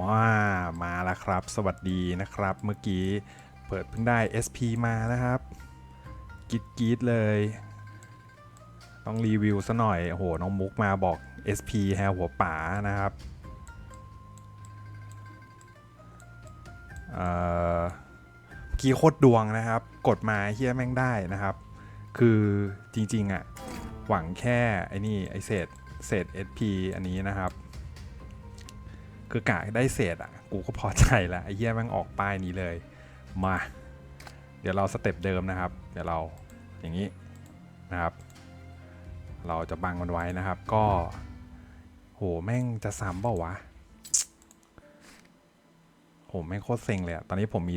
ว่ามาแล้วครับ สวัสดีนะครับ เมื่อกี้เปิดเพิ่งได้ SP มานะครับกีดกีดเลย ต้องรีวิวซะหน่อย โอ้โห น้องมุกมาบอก SP แฮหัวป๋านะครับเมื่อกี้โคตรดวงนะครับ กดมาเฮียแม่งได้นะครับ คือจริงๆอะหวังแค่ไอ้นี่ไอเศษเศษ SP อันนี้นะครับ คือกะได้เศษอะ กูก็พอใจแล้วไอ้เหี้ยแม่งออกป้ายนี้เลย มา เดี๋ยวเราสเต็ปเดิมนะครับ เดี๋ยวเราอย่างนี้นะครับ เราจะบังมันไว้นะครับ ก็ โหแม่งจะซ้ำเปล่าวะโหแม่งโคตรเซ็งเลยอะตอนนี้ผมมี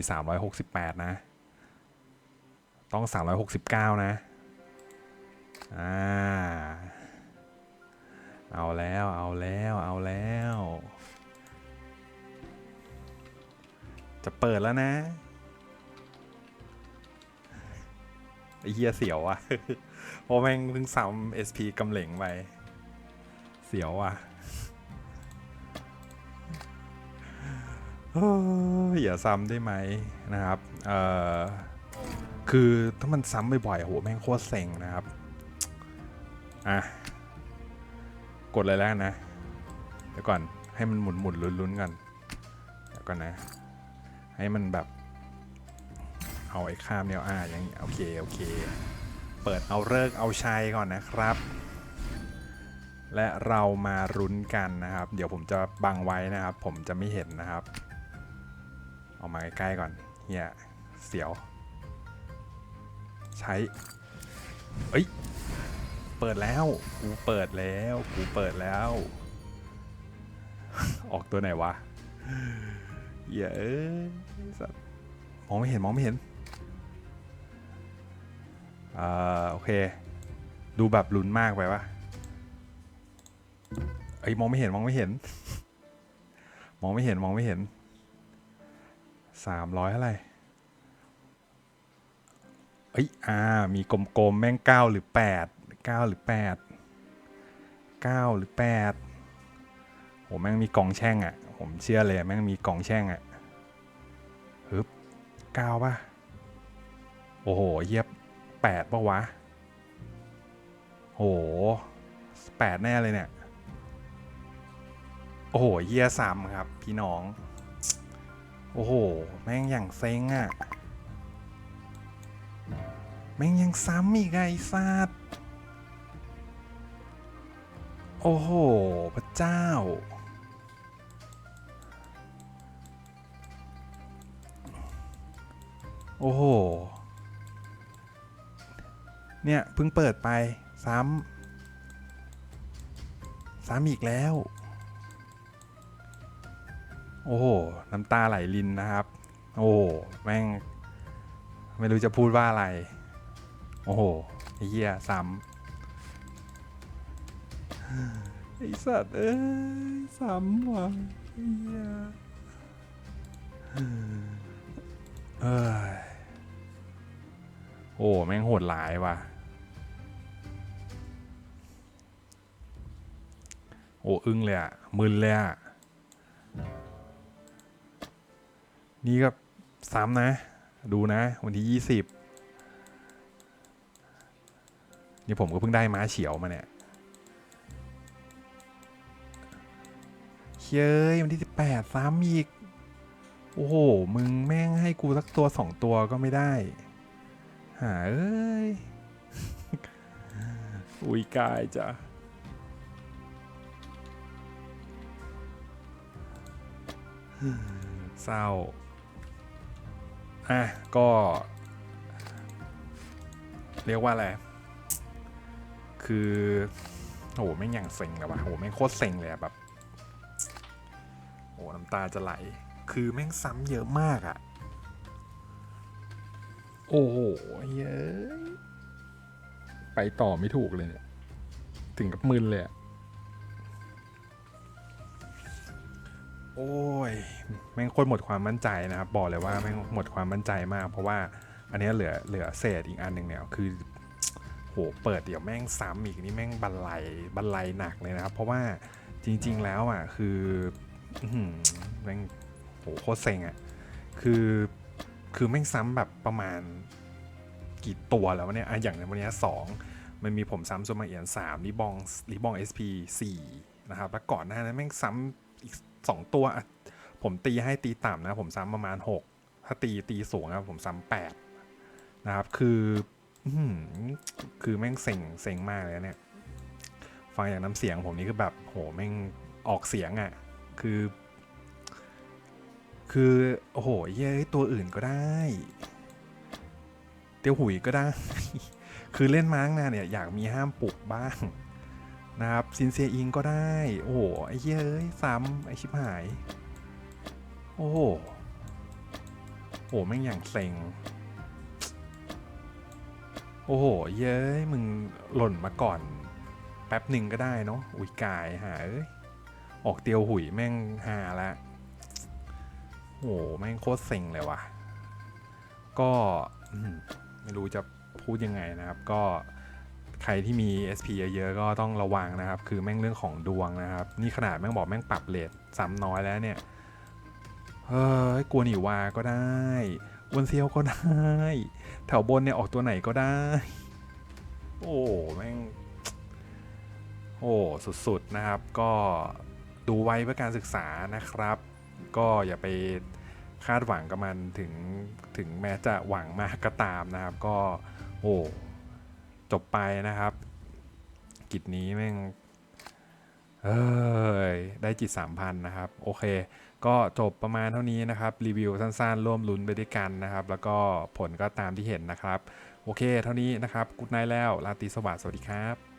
368 นะ ต้อง 369 นะ อ่า เอาแล้ว เอาแล้ว เอาแล้ว จะเปิดแล้วนะไอเฮียเสียวอะเพราะแม่งเพิ่งซ้ำ SP กำเหลงไป เสียวอะเฮ้ยอย่าซ้ำได้ไหมนะครับ เอ่อ คือถ้ามันซ้ำบ่อยๆโหแม่งโคตรเซ็งนะครับ อะ กดเลยแล้วกันะ เดี๋ยวก่อนให้มันหมุนหมุนๆลุ้นๆกัน เดี๋ยวก่อนนะ ให้มันแบบ เอาไอ้ข้ามเนี่ยอ่าอย่างโอเคโอเค เปิดเอาเลิกเอาชัยก่อนนะครับ และเรามารุ้นกันนะครับ เดี๋ยวผมจะบังไว้นะครับ ผมจะไม่เห็นนะครับเอามาใกล้ๆก่อนเฮียเสียว ใช้ เอ้ย เปิดแล้ว กูเปิดแล้ว กูเปิดแล้ว ออกตัวไหนวะ เหี้ยเอ้ยสัตว์มองไม่เห็นมองไม่เห็นอ่าโอเค ดูแบบลุ้นมากไปวะเอ้ยมองไม่เห็นมองไม่เห็น มองไม่เห็นมองไม่เห็นสามร้อยเท่าไรเอ้ยอ่ามีกลมๆแม่งเก้าหรือแปดเก้าหรือแปดเก้าหรือแปดโหแม่งมีกองแช่งอะ่ะ ผมเชื่อเลยแม่งมีกล่องแช่งอะ่ะฮึบเก้าป่ะ โอ้โห เยียบแปดปะวะ โอ้โหแปดแน่เลยเนี่ย โอ้โห เยียซ้ำครับ พี่น้อง โอ้โห แม่งอย่างเซ็งอะ่ะแม่งยังซ้ำอีกไงไอ้สัตว์โอ้โห พระเจ้า โอ้โห เนี่ยเพิ่งเปิดไปซ้ำซ้ำอีกแล้ว โอ้โห น้ำตาไหลลินนะครับ โอ้โหแม่ง ไม่รู้จะพูดว่าอะไร โอ้โหไอ้เหี้ยซ้ำไอ้สัตว์เอ้ยซ้ำว่ะไอ้เหี้ยเอ้ย โอ้แม่งโหดหลายว่ะ โอ้อึ้งเลยอะมึนเลยอะนี่ก็ซ้ำนะ ดูนะ วันที่ยี่สิบนี่ผมก็เพิ่งได้ม้าเฉียวมาเนี่ยเฮ้ยวันที่สิบแปดซ้ำอีก โอ้โห มึงแม่งให้กูสักตัวสองตัวก็ไม่ได้ หาเอ้ยอุ้ยกายจ้ะเศร้า อะ ก็ เรียกว่าอะไร คือโหแม่งอย่างเซ็งเลยว่ะโหแม่งโคตรเซ็งเลยอะแบบโหน้ำตาจะไหล คือแม่งซ้ำเยอะมากอะ โอ้โหเย้ไปต่อไม่ถูกเลยเนี่ย ถึงกับมึนเลยอะโอ้ย แม่งโคตรหมดความมั่นใจนะครับ บอกเลยว่าแม่งหมดความมั่นใจมาก เพราะว่าอันเนี้ยเหลือเหลือเศษอีกอันหนึ่งเนี่ยคือโหเปิดเดี๋ยวแม่งซ้ำอีกนี่แม่งบันไลบันไลหนักเลยนะครับ เพราะว่าจริง ๆ แล้วอะคือแม่งโหโคตรเซ็งอะคือ คือแม่งซ้ำแบบประมาณกี่ตัวแล้วเนี่ยอะอย่างในวันนี้สองมันมีผมซ้ำโซมาเอียนสามลิบองลิบองเอสพีสี่นะครับ แล้วก่อนหน้านั้นแม่งซ้ำอีกสองตัวอะผมตีให้ตีต่ำนะ ผมซ้ำประมาณหกถ้าตีตีสูงนะผมซ้ำแปดนะครับ คือคือแม่งเซ็งเซ็งมากเลยเนี่ย ฟังอย่างน้ำเสียงผมนี่คือแบบโหแม่งออกเสียงอะ่ะ คือ คือ โอ้โหเย้ยตัวอื่นก็ได้ เตียวหุยก็ได้ คือเล่นมาตั้งนาเนี่ย อยากมีห้ามปลุกบ้าง นะครับ ซินเซียอิงก็ได้ โอ้โหไอ้เย้ยซ้ำไอ้ชิบหาย โอ้โหโอ้แม่งอย่างเซ็งโอ้โห เย้ย มึงหล่นมาก่อน แป๊บหนึ่งก็ได้เนาะ อุ้ยกายหาเอ้ย ออกเตียวหุยแม่งหาละ หแม่งโคตรเซ็งเลยว่ะ ก็ไม่รู้จะพูดยังไงนะครับ ก็ใครที่มี SP เยอะๆก็ต้องระวังนะครับ คือแม่งเรื่องของดวงนะครับ นี่ขนาดแม่งบอกแม่งปรับเลทซ้ำน้อยแล้วเนี่ยเฮ้ยกลัวหนีวาก็ได้วนเซียวก็ได้ แถวบนเนี่ยออกตัวไหนก็ได้ โอ้แม่งโอ้สุดๆนะครับ ก็ดูไว้เพื่อการศึกษานะครับ ก็อย่าไปคาดหวังกับมันถึงถึงแม้จะหวังมากก็ตามนะครับ ก็โอ้จบไปนะครับ กิจนี้แม่งเอ้ยได้จิตสามพันนะครับ โอเค ก็จบประมาณเท่านี้นะครับ รีวิวสั้นๆ ร่วมลุ้นไปด้วยกันนะครับ แล้วก็ผลก็ตามที่เห็นนะครับ โอเค เท่านี้นะครับ กูดไนแล้วลาตีสวัสดีสวัสดีครับ